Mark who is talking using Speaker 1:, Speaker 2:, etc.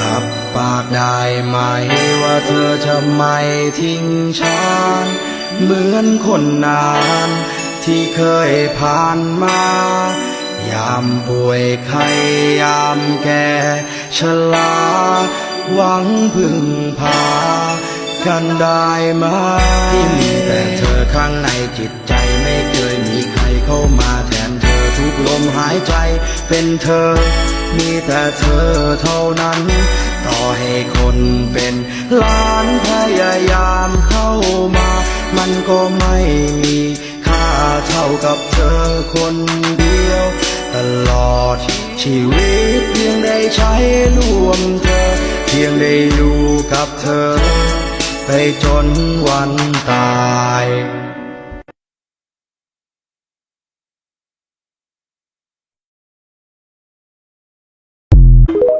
Speaker 1: รับปากได้ไหมว่าเธอจะไม่ทิ้งฉัน เหมือนคนนานที่เคยผ่านมา ยามป่วยไข้ยามแก่ชราหวังพึ่งพา กันได้ไหมที่มีแต่เธอข้างในจิตใจไม่เคยมีใครเข้ามาแทนเธอทุกลมหายใจเป็นเธอ มีแต่เธอเท่านั้น ต่อให้คนเป็นล้านพยายามเข้ามา มันก็ไม่มีค่าเท่ากับเธอคนเดียว ตลอดชีวิตเพียงได้ใช้ร่วมเธอ เพียงได้อยู่กับเธอ ไปจนวันตาย you